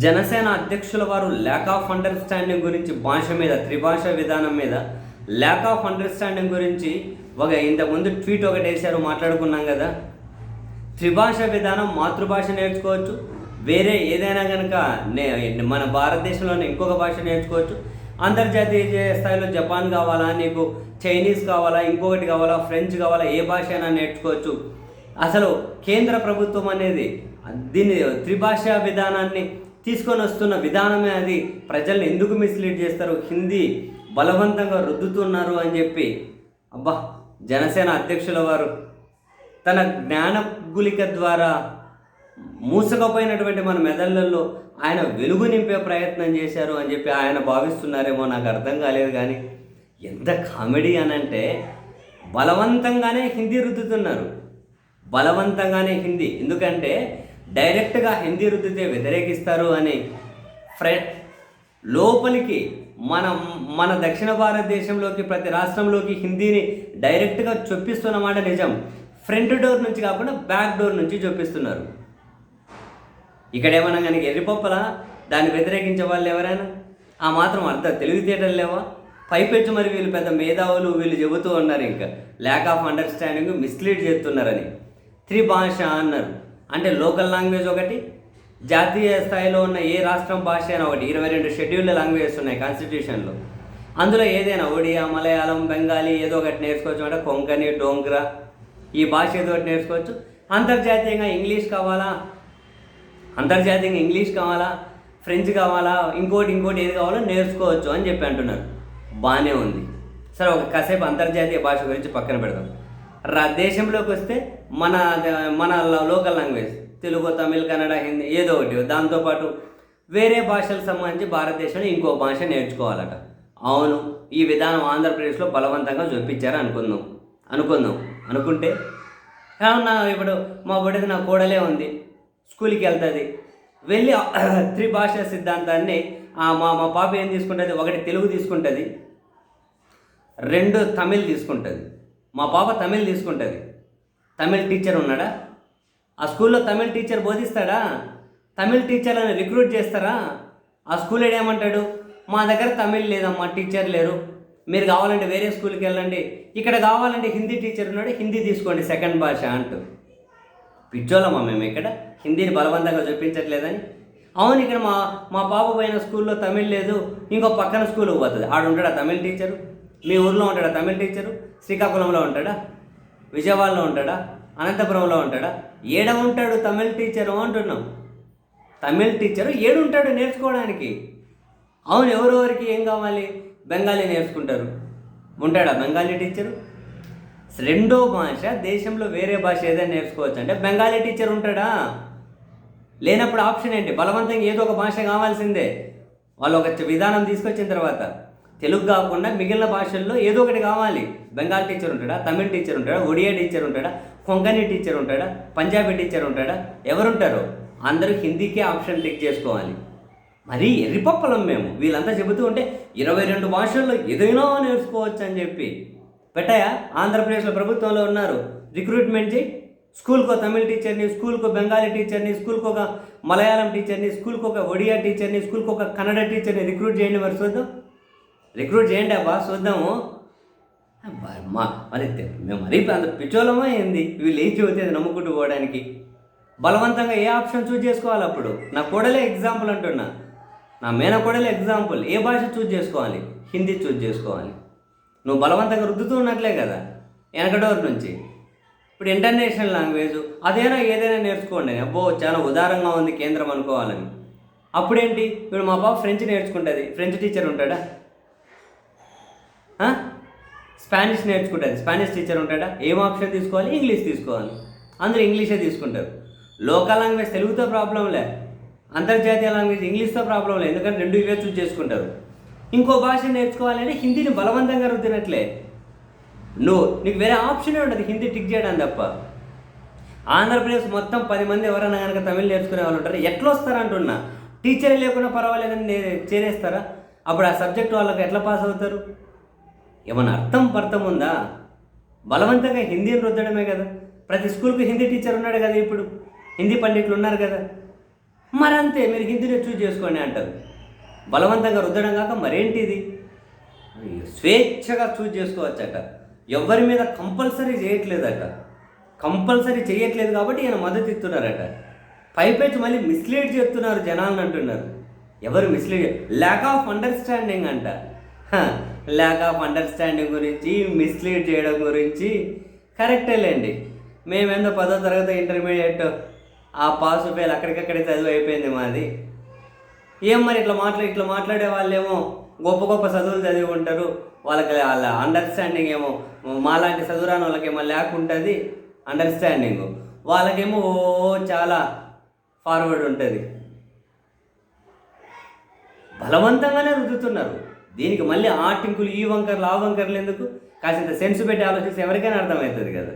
జనసేన అధ్యక్షుల వారు lakh of understanding గురించి భాష మీద త్రిభాష విధానం మీద ల్యాక్ ఆఫ్ అండర్స్టాండింగ్ గురించి ఒక ఇంతకుముందు ట్వీట్ ఒకటి వేశారు మాట్లాడుకున్నాం కదా. త్రిభాష విధానం మాతృభాష నేర్చుకోవచ్చు. వేరే ఏదైనా కనుక నే మన భారతదేశంలోనే ఇంకొక భాష నేర్చుకోవచ్చు. అంతర్జాతీయ స్థాయిలో జపాన్ కావాలా నీకు చైనీస్ కావాలా ఇంకొకటి కావాలా ఫ్రెంచ్ కావాలా ఏ భాష అయినా నేర్చుకోవచ్చు. అసలు కేంద్ర ప్రభుత్వం అనేది దీన్ని త్రిభాషా విధానాన్ని తీసుకొని వస్తున్న విధానమే అది. ప్రజల్ని ఎందుకు మిస్లీడ్ చేస్తారు? హిందీ బలవంతంగా రుద్దుతున్నారు అని చెప్పి. అబ్బా జనసేన అధ్యక్షుల వారు తన జ్ఞాన గులిక ద్వారా మూసకపోయినటువంటి మన మెదళ్ళల్లో ఆయన వెలుగు నింపే ప్రయత్నం చేశారు అని చెప్పి ఆయన భావిస్తున్నారేమో నాకు అర్థం కాలేదు కానీ ఎంత కామెడీ అని అంటే బలవంతంగానే హిందీ రుద్దుతున్నారు. బలవంతంగానే హిందీ. ఎందుకంటే డైరెక్ట్గా హిందీ రుద్దితే వ్యతిరేకిస్తారు అని ఫ్రె లోపలికి మన మన దక్షిణ భారతదేశంలోకి ప్రతి రాష్ట్రంలోకి హిందీని డైరెక్ట్గా చొప్పిస్తున్నమాట నిజం. ఫ్రంట్ డోర్ నుంచి కాకుండా బ్యాక్ డోర్ నుంచి చొప్పిస్తున్నారు. ఇక్కడ కనుక కానీ ఎర్రిపప్పలా దాన్ని వ్యతిరేకించే వాళ్ళు ఎవరైనా? ఆ మాత్రం అర్థం తెలివితేటలు లేవా? పైపెచ్చు మరి వీళ్ళు పెద్ద మేధావులు వీళ్ళు చెబుతూ ఉన్నారు ఇంకా. ల్యాక్ ఆఫ్ అండర్స్టాండింగ్ మిస్లీడ్ చేస్తున్నారని. త్రిభాష అన్నారు. అంటే లోకల్ లాంగ్వేజ్ ఒకటి జాతీయ స్థాయిలో ఉన్న ఏ రాష్ట్రం భాష అయినా ఒకటి ఇరవై రెండు షెడ్యూల్డ్ లాంగ్వేజెస్ ఉన్నాయి కాన్స్టిట్యూషన్లో అందులో ఏదైనా ఒడియా మలయాళం బెంగాలీ ఏదో ఒకటి నేర్చుకోవచ్చు అంటే కొంకణి డోంగ్రా ఈ భాష ఏదో ఒకటి నేర్చుకోవచ్చు. అంతర్జాతీయంగా ఇంగ్లీష్ కావాలా? అంతర్జాతీయంగా ఇంగ్లీష్ కావాలా? ఫ్రెంచ్ కావాలా? ఇంకోటి ఇంకోటి ఏది కావాలో నేర్చుకోవచ్చు అని చెప్పి అంటున్నారు. బాగానే ఉంది. సరే ఒక కాసేపు అంతర్జాతీయ భాష గురించి పక్కన పెడదాం. రా దేశంలోకి వస్తే మన మన లోకల్ లాంగ్వేజ్ తెలుగు తమిళ్ కన్నడ హిందీ ఏదో ఒకటి. దాంతోపాటు వేరే భాషలకు సంబంధించి భారతదేశంలో ఇంకో భాష నేర్చుకోవాలట. అవును ఈ విధానం ఆంధ్రప్రదేశ్లో బలవంతంగా చూపించారు అనుకుందాం. అనుకుందాం. అనుకుంటే నా ఇప్పుడు మా బడిది నా కోడలే ఉంది. స్కూల్కి వెళ్తుంది. వెళ్ళి త్రిభాష సిద్ధాంతాన్ని మా మా పాప ఏం తీసుకుంటుంది? ఒకటి తెలుగు తీసుకుంటుంది. రెండు తమిళ్ తీసుకుంటుంది. మా పాప తమిళ్ తీసుకుంటుంది. తమిళ్ టీచర్ ఉన్నాడా? ఆ స్కూల్లో తమిళ్ టీచర్ బోధిస్తాడా? తమిళ్ టీచర్లను రిక్రూట్ చేస్తారా? ఆ స్కూల్ ఏమంటాడు? మా దగ్గర తమిళ్ లేదమ్మా టీచర్ లేరు. మీరు కావాలంటే వేరే స్కూల్కి వెళ్ళండి. ఇక్కడ కావాలంటే హిందీ టీచర్ ఉన్నాడు హిందీ తీసుకోండి సెకండ్ భాష అంటూ. పిచ్చోళ్ళమా మేము ఇక్కడ? హిందీని బలవంతంగా చూపించట్లేదని. అవును ఇక్కడ మా మా పాప పోయిన స్కూల్లో తమిళ్ లేదు ఇంకో పక్కన స్కూల్కి పోతుంది. ఆడు ఉంటాడా తమిళ్ టీచరు మీ ఊర్లో ఉంటాడా తమిళ్ టీచరు శ్రీకాకుళంలో ఉంటాడా? విజయవాడలో ఉంటాడా? అనంతపురంలో ఉంటాడా? ఏడ ఉంటాడు తమిళ్ టీచరు అంటున్నాం తమిళ్ టీచరు ఏడు ఉంటాడు నేర్చుకోవడానికి. అవును ఎవరెవరికి ఏం కావాలి? బెంగాలీ నేర్చుకుంటారు. ఉంటాడా బెంగాలీ టీచరు రెండో భాష దేశంలో వేరే భాష ఏదైనా నేర్చుకోవచ్చు అంటే బెంగాలీ టీచర్ ఉంటాడా? లేనప్పుడు ఆప్షన్ ఏంటి? బలవంతంగా ఏదో ఒక భాష కావాల్సిందే. వాళ్ళు ఒక విధానం తీసుకొచ్చిన తర్వాత. తెలుగు కాకుండా మిగిలిన భాషల్లో ఏదో ఒకటి కావాలి. బెంగాల్ టీచర్ ఉంటాడా? తమిళ్ టీచర్ ఉంటాడా? ఒడియా టీచర్ ఉంటాడా? కొంకణి టీచర్ ఉంటాడా? పంజాబీ టీచర్ ఉంటాడా? ఎవరుంటారు? అందరూ హిందీకే ఆప్షన్ టిక్ చేసుకోవాలి. మరీ ఎర్రిపప్పలం మేము. వీళ్ళంతా చెబుతూ ఉంటే ఇరవై రెండు భాషల్లో ఏదైనా నేర్చుకోవచ్చు అని చెప్పి. పెట్టాయా? ఆంధ్రప్రదేశ్లో ప్రభుత్వంలో ఉన్నారు. రిక్రూట్మెంట్ చేయి. స్కూల్కో తమిళ్ టీచర్ని స్కూల్కో బెంగాలీ టీచర్ని స్కూల్కి ఒక మలయాళం టీచర్ని స్కూల్కి ఒక ఒడియా టీచర్ని స్కూల్కి ఒక కన్నడ టీచర్ని రిక్రూట్ చేయండి మరి చూద్దాం. రిక్రూట్ చేయండి అబ్బా చూద్దాము. మా మరి మేము మరీ అంత పిచ్చోళమా ఏంది? వీళ్ళు ఏం చెబితే అది నమ్ముకుంటూ పోవడానికి. బలవంతంగా ఏ ఆప్షన్ చూజ్ చేసుకోవాలి అప్పుడు? నా కోడలే ఎగ్జాంపుల్ అంటున్నా. నా మేన కోడలే ఎగ్జాంపుల్. ఏ భాష చూజ్ చేసుకోవాలి? హిందీ చూజ్ చేసుకోవాలి. నువ్వు బలవంతంగా రుద్దుతూ ఉన్నట్లే కదా వెనకడోర్ నుంచి. ఇప్పుడు ఇంటర్నేషనల్ లాంగ్వేజ్ అదేనా ఏదైనా నేర్చుకోండి. అబ్బో చాలా ఉదారంగా ఉంది కేంద్రం అనుకోవాలని. అప్పుడేంటి? ఇప్పుడు మా బాబు ఫ్రెంచ్ నేర్చుకుంటుంది. ఫ్రెంచ్ టీచర్ ఉంటాడా? స్పానిష్ నేర్చుకుంటుంది. స్పానిష్ టీచర్ ఉంటాడా? ఏం ఆప్షన్ తీసుకోవాలి? ఇంగ్లీష్ తీసుకోవాలి. అందరూ ఇంగ్లీషే తీసుకుంటారు. లోకల్ లాంగ్వేజ్ తెలుగుతో ప్రాబ్లం లే. అంతర్జాతీయ లాంగ్వేజ్ ఇంగ్లీష్తో ప్రాబ్లం లే. ఎందుకంటే రెండు ఇవే చూస్ చేసుకుంటారు. ఇంకో భాష నేర్చుకోవాలంటే హిందీని బలవంతంగా రుద్దినట్లే. నువ్వు నీకు వేరే ఆప్షనే ఉండదు హిందీ టిక్ చేయడం తప్ప. ఆంధ్రప్రదేశ్ మొత్తం పది మంది ఎవరైనా కనుక తమిళ్ నేర్చుకునే వాళ్ళు ఉంటారు? ఎట్లా వస్తారంటున్నా టీచర్ లేకుండా పర్వాలేదని చేరేస్తారా? అప్పుడు ఆ సబ్జెక్ట్ వాళ్ళకి ఎట్లా పాస్ అవుతారు? ఏమన్నా అర్థం పర్థం ఉందా? బలవంతంగా హిందీని రుద్దడమే కదా. ప్రతి స్కూల్కి హిందీ టీచర్ ఉన్నాడు కదా ఇప్పుడు. హిందీ పండితులు ఉన్నారు కదా. మరంతే మీరు హిందీని చూజ్ చేసుకోండి అంటారు. బలవంతంగా రుద్దడం కాక మరేంటిది? స్వేచ్ఛగా చూజ్ చేసుకోవచ్చట. ఎవరి మీద కంపల్సరీ చేయట్లేదట. కంపల్సరీ చేయట్లేదు కాబట్టి ఈయన మద్దతు ఇస్తున్నారట. పైపెచ్చి మళ్ళీ మిస్లీడ్ చేస్తున్నారు జనాలను అంటున్నారు. ఎవరు మిస్లీడ్ ల్యాక్ ఆఫ్ అండర్స్టాండింగ్ అంట. ల్యాక్ ఆఫ్ అండర్స్టాండింగ్ గురించి మిస్లీడ్ చేయడం గురించి కరెక్టేలేండి మేమేందో పదో తరగతి ఇంటర్మీడియట్ ఆ పాస్ ఫెయిల్ అక్కడికక్కడే చదువు అయిపోయింది మాది. ఏం మరి ఇట్లా మాట్లా ఇట్లా మాట్లాడే వాళ్ళేమో గొప్ప గొప్ప చదువులు చదివి ఉంటారు వాళ్ళకి వాళ్ళ అండర్స్టాండింగ్ ఏమో మాలాంటి చదువురాని వాళ్ళకేమో లేకుంటుంది అండర్స్టాండింగ్ వాళ్ళకేమో ఓ చాలా ఫార్వర్డ్ ఉంటుంది. బలవంతంగానే రుద్దుతున్నారు. దీనికి మళ్ళీ ఆ టింకులు ఈ వంకర్లు ఆ వంకర్లు ఎందుకు? కాసింత సెన్స్ పెట్టి ఆలోచిస్తే ఎవరికైనా అర్థమవుతుంది కదా.